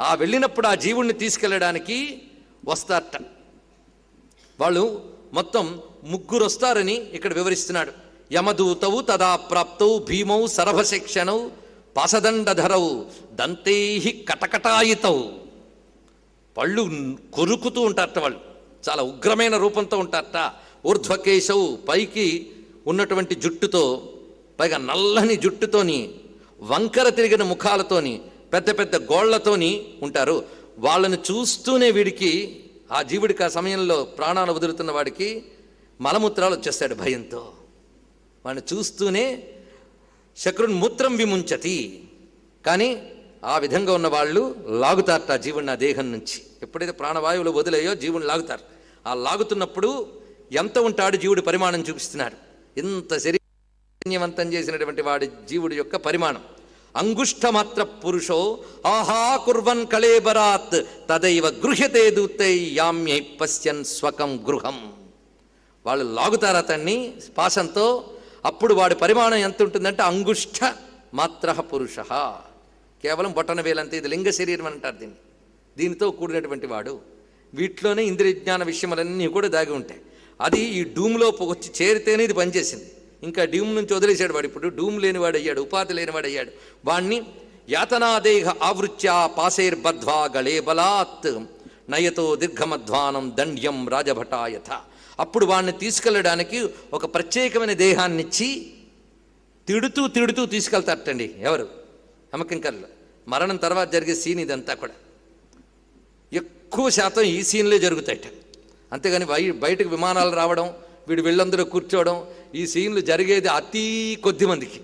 ఆ వెళ్ళినప్పుడు ఆ జీవుణ్ణి తీసుకెళ్ళడానికి వస్తారట. వాళ్ళు మొత్తం ముగ్గురు వస్తారని ఇక్కడ వివరిస్తున్నాడు. యమదూతవు తదా ప్రాప్తవు భీమౌ సరభశిక్షణౌ పాసదండధరవు దంతై కటకటాయితవు పళ్ళు కొరుకుతూ ఉంటారట వాళ్ళు. చాలా ఉగ్రమైన రూపంతో ఉంటారట. ఊర్ధ్వకేశవు పైకి ఉన్నటువంటి జుట్టుతో పైగా నల్లని జుట్టుతోని వంకర తిరిగిన ముఖాలతోని పెద్ద పెద్ద గోళ్ళతోని ఉంటారు. వాళ్ళని చూస్తూనే వీడికి ఆ జీవుడికి ఆ సమయంలో ప్రాణాలు వదులుతున్న వాడికి మలమూత్రాలు వచ్చేస్తాడు భయంతో. వాడిని చూస్తూనే శక్రుని మూత్రం విముంచతి. కానీ ఆ విధంగా ఉన్న వాళ్ళు లాగుతారట ఆ జీవుడిని నా దేహం నుంచి. ఎప్పుడైతే ప్రాణవాయువులు వదిలేయో జీవుని లాగుతారు. ఆ లాగుతున్నప్పుడు ఎంత ఉంటాడు జీవుడి పరిమాణం చూపిస్తున్నాడు. ఇంత శరీరవంతం చేసినటువంటి వాడి జీవుడి యొక్క పరిమాణం. అంగుష్టమాత్ర పురుషో ఆహా కుర్వన్ కళేబరాత్ తదైవ గృహ్యతే దూతై యామ్యై పశ్యన్ స్వకం గృహం. వాళ్ళు లాగుతారు అతన్ని పాశంతో? అప్పుడు వాడి పరిమాణం ఎంత ఉంటుందంటే అంగుష్ఠ మాత్ర పురుష కేవలం బొట్టన వేలంతే ఇది లింగ శరీరం అంటారు దీన్ని. దీనితో కూడినటువంటి వాడు. వీటిలోనే ఇంద్రియజ్ఞాన విషయములన్నీ కూడా దాగి ఉంటాయి. అది ఈ డూమ్లో వచ్చి చేరితేనే ఇది పనిచేసింది. ఇంకా డూమ్ నుంచి వదిలేశాడు వాడు ఇప్పుడు. డూమ్ లేనివాడు అయ్యాడు ఉపాధి లేనివాడు అయ్యాడు. వాణ్ణి యాతనాదేహ ఆవృత్యా పాశైర్బద్ధ్వా గళే బలాత్ నయతో దీర్ఘమధ్వానం దండ్యం రాజభటాయథ. అప్పుడు వాడిని తీసుకెళ్ళడానికి ఒక ప్రత్యేకమైన దేహాన్ని ఇచ్చి తిడుతూ తిడుతూ తీసుకెళ్తారటండి ఎవరు? హమకింకర్లు. మరణం తర్వాత జరిగే సీన్ ఇదంతా కూడా. ఎక్కువ శాతం ఈ సీన్లే జరుగుతాయట. అంతేగాని బయ బయటకు విమానాలు రావడం వీడు వీళ్ళందరూ కూర్చోవడం ఈ సీన్లు జరిగేది అతి కొద్ది మందికి.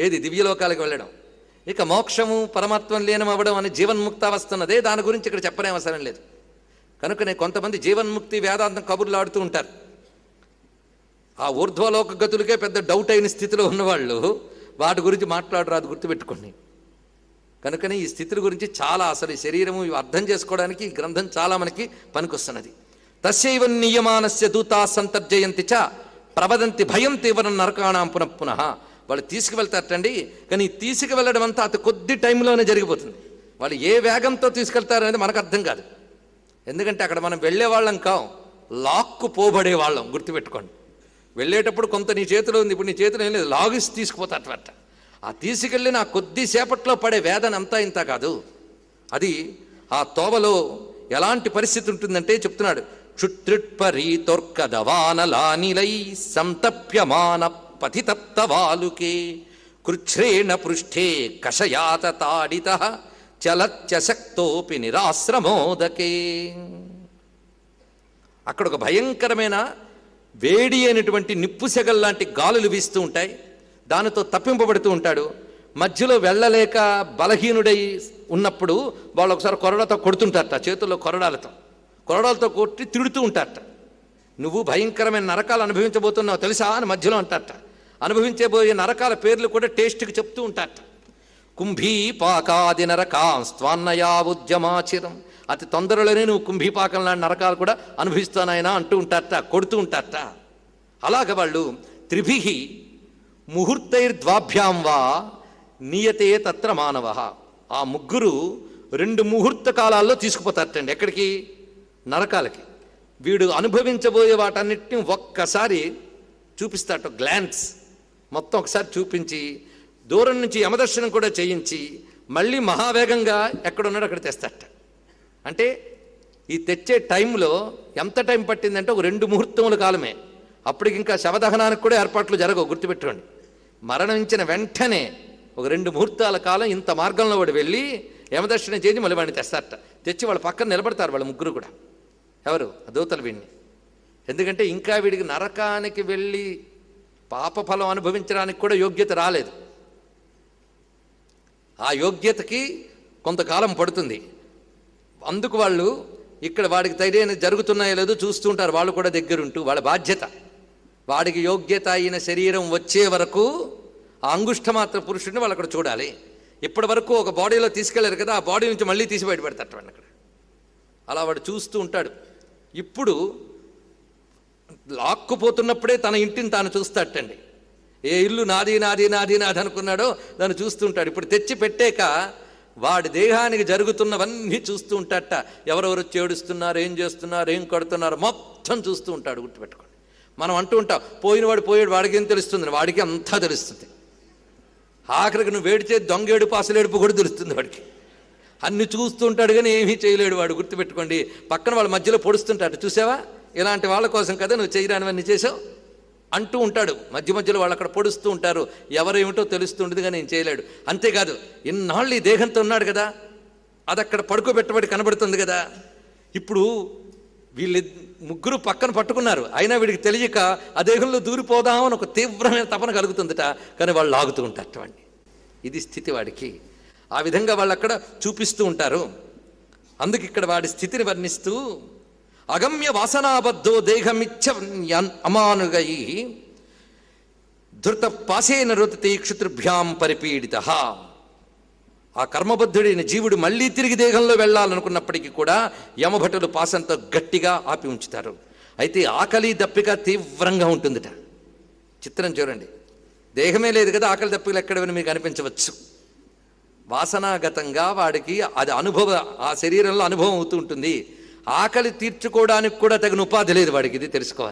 ఏది దివ్యలోకాలకు వెళ్ళడం? ఇక మోక్షము పరమత్వం లీనమవ్వడం అనే జీవన్ముక్తావస్థ ఉన్నదే దాని గురించి ఇక్కడ చెప్పనే అవసరం లేదు. కనుకనే కొంతమంది జీవన్ముక్తి వేదాంతం కబుర్లు ఆడుతూ ఉంటారు. ఆ ఊర్ధ్వలోక గతులకే పెద్ద డౌట్ అయిన స్థితిలో ఉన్నవాళ్ళు వాటి గురించి మాట్లాడరాదు గుర్తుపెట్టుకోండి. కనుకనే ఈ స్థితుల గురించి చాలా అసలు ఈ శరీరము అర్థం చేసుకోవడానికి ఈ గ్రంథం చాలా మనకి పనికొస్తున్నది. తస్యైవ నియమానస్య దూతా సంతర్జయంతి చ ప్రవదంతి భయం తీవ్రం నరకాణం పునః పునః. వాళ్ళు తీసుకువెళ్తారటండి కానీ తీసుకువెళ్ళడం అంతా అతి కొద్ది టైంలోనే జరిగిపోతుంది. వాళ్ళు ఏ వేగంతో తీసుకెళ్తారనేది మనకు అర్థం కాదు. ఎందుకంటే అక్కడ మనం వెళ్ళే వాళ్ళం కాం లాక్కు పోబడే వాళ్ళం గుర్తుపెట్టుకోండి. వెళ్ళేటప్పుడు కొంత నీ చేతిలో ఉంది ఇప్పుడు నీ చేతిలో ఏం లేదు లాగిసి తీసుకుపోతారట. ఆ తీసుకెళ్ళిన ఆ కొద్దిసేపట్లో పడే వేదన అంతా ఇంత కాదు. అది ఆ తోవలో ఎలాంటి పరిస్థితి ఉంటుందంటే చెప్తున్నాడు. క్షుత్రిట్పరీతోర్కదవానలానిలై సంతప్యమాన పతితప్తవాలుకే కృచ్ఛ్రేణ పృష్ఠే కషయాత తాడిత చలత్యశక్తోపి నిరాశ్రమోదకే అక్కడ ఒక భయంకరమైన వేడి అయినటువంటి నిప్పు సెగల్లాంటి గాలులు వీస్తూ ఉంటాయి. దానితో తప్పింపబడుతూ ఉంటాడు. మధ్యలో వెళ్ళలేక బలహీనుడై ఉన్నప్పుడు వాళ్ళు ఒకసారి కొరడాతో కొడుతుంటారట చేతుల్లో కొరడాలతో. కొరడాలతో కొట్టి తిడుతూ ఉంటారట. నువ్వు భయంకరమైన నరకాలు అనుభవించబోతున్నావు తెలుసా అని మధ్యలో అంటారట. అనుభవించబోయే నరకాల పేర్లు కూడా టేస్ట్కి చెప్తూ ఉంటారట. కుంభీపాకాది నరకాం స్వాన్నయా ఉద్యమాచిరం. అతి తొందరలోనే నువ్వు కుంభీపాకం లాంటి నరకాలు కూడా అనుభవిస్తానాయనా అంటూ ఉంటారట కొడుతూ ఉంటారట. అలాగ వాళ్ళు త్రిభి ముహూర్తైర్ద్వాభ్యాం వా నియతే తత్ర మానవ. ఆ ముగ్గురు రెండు ముహూర్త కాలాల్లో తీసుకుపోతారటండి. ఎక్కడికి? నరకాలకి. వీడు అనుభవించబోయే వాటన్నిటిని ఒక్కసారి చూపిస్తాట గ్లాన్స్. మొత్తం ఒకసారి చూపించి దూరం నుంచి యమదర్శనం కూడా చేయించి మళ్ళీ మహావేగంగా ఎక్కడున్నాడో అక్కడ తెస్తాట అంటే ఈ తెచ్చే టైంలో ఎంత టైం పట్టిందంటే ఒక రెండు ముహూర్తముల కాలమే. అప్పటికి ఇంకా శవదహనానికి కూడా ఏర్పాట్లు జరగవు గుర్తుపెట్టుకోండి. మరణించిన వెంటనే ఒక రెండు ముహూర్తాల కాలం ఇంత మార్గంలో వాడు వెళ్ళి యమదర్శనం చేసి మళ్ళీ వాడిని తెస్తారట తెచ్చి వాళ్ళ పక్కన నిలబడతారు వాళ్ళ ముగ్గురు కూడా. ఎవరు? ఆ దూతలు వీడిని ఎందుకంటే ఇంకా వీడికి నరకానికి వెళ్ళి పాపఫలం అనుభవించడానికి కూడా యోగ్యత రాలేదు. ఆ యోగ్యతకి కొంతకాలం పడుతుంది. అందుకు వాళ్ళు ఇక్కడ వాడికి ధైర్యం జరుగుతున్నాయో లేదో చూస్తూ ఉంటారు. వాళ్ళు కూడా దగ్గరుంటూ వాళ్ళ బాధ్యత. వాడికి యోగ్యత అయిన శరీరం వచ్చే వరకు ఆ అంగుష్ఠమాత్ర పురుషుడిని వాళ్ళు అక్కడ చూడాలి. ఇప్పటి వరకు ఒక బాడీలో తీసుకెళ్ళారు కదా ఆ బాడీ నుంచి మళ్ళీ తీసి బయటపెడతారు అక్కడ. అలా వాడు చూస్తూ ఉంటాడు. ఇప్పుడు లాక్కుపోతున్నప్పుడే తన ఇంటిని తాను చూస్తాటండి ఏ ఇల్లు నాది నాది నాది నాది అనుకున్నాడో దాన్ని చూస్తుంటాడు. ఇప్పుడు తెచ్చి పెట్టాక వాడి దేహానికి జరుగుతున్నవన్నీ చూస్తూ ఉంటాడట. ఎవరెవరు చేడుస్తున్నారు ఏం చేస్తున్నారు ఏం కొడుతున్నారు మొత్తం చూస్తూ ఉంటాడు గుర్తుపెట్టుకోండి. మనం అంటూ ఉంటాం పోయినవాడు పోయాడు వాడికి ఏం తెలుస్తుంది? వాడికి అంతా తెలుస్తుంది. ఆఖరికి నువ్వు వేడిచే దొంగేడుపు అసలేడుపు కూడా తెలుస్తుంది వాడికి. అన్ని చూస్తూ ఉంటాడు కానీ ఏమీ చేయలేడు వాడు గుర్తుపెట్టుకోండి. పక్కన వాళ్ళ మధ్యలో పొడుస్తుంటాడు. చూసావా? ఇలాంటి వాళ్ళ కోసం కదా నువ్వు చేయరానివన్నీ చేసావు అంటూ ఉంటాడు. మధ్య మధ్యలో వాళ్ళు అక్కడ పొడుస్తూ ఉంటారు. ఎవరేమిటో తెలుస్తుండదు కానీ నేను చేయలేడు. అంతేకాదు ఇన్నాళ్ళు ఈ దేహంతో ఉన్నాడు కదా. అది అక్కడ పడుకోబెట్టబడి కనబడుతుంది కదా. ఇప్పుడు వీళ్ళు ముగ్గురు పక్కన పట్టుకున్నారు. అయినా వీడికి తెలియక ఆ దేహంలో దూరిపోదామని ఒక తీవ్రమైన తపన కలుగుతుందట. కానీ వాళ్ళు లాగుతూ ఉంటారు అటువంటి. ఇది స్థితి వాడికి. ఆ విధంగా వాళ్ళు అక్కడ చూపిస్తూ ఉంటారు. అందుకు ఇక్కడ వాడి స్థితిని వర్ణిస్తూ అగమ్య వాసనాబద్ధో దేహమిచ్చ అమానుగై ధృత పాసేన రుతతి క్షుతృభ్యాం పరిపీడిత. ఆ కర్మబద్ధుడైన జీవుడు మళ్ళీ తిరిగి దేహంలో వెళ్ళాలనుకున్నప్పటికీ కూడా యమభటులు పాసంతో గట్టిగా ఆపి ఉంచుతారు. అయితే ఆకలి దప్పిక తీవ్రంగా ఉంటుందిట. చిత్రం చూడండి. దేహమే లేదు కదా ఆకలి దప్పికలు ఎక్కడవని మీకు అనిపించవచ్చు. వాసనాగతంగా వాడికి అది అనుభవ ఆ శరీరంలో అనుభవం అవుతూ ఉంటుంది. ఆకలి తీర్చుకోవడానికి కూడా తగిన ఉపాధి లేదు వాడికి ఇది తెలుసుకోవాలి.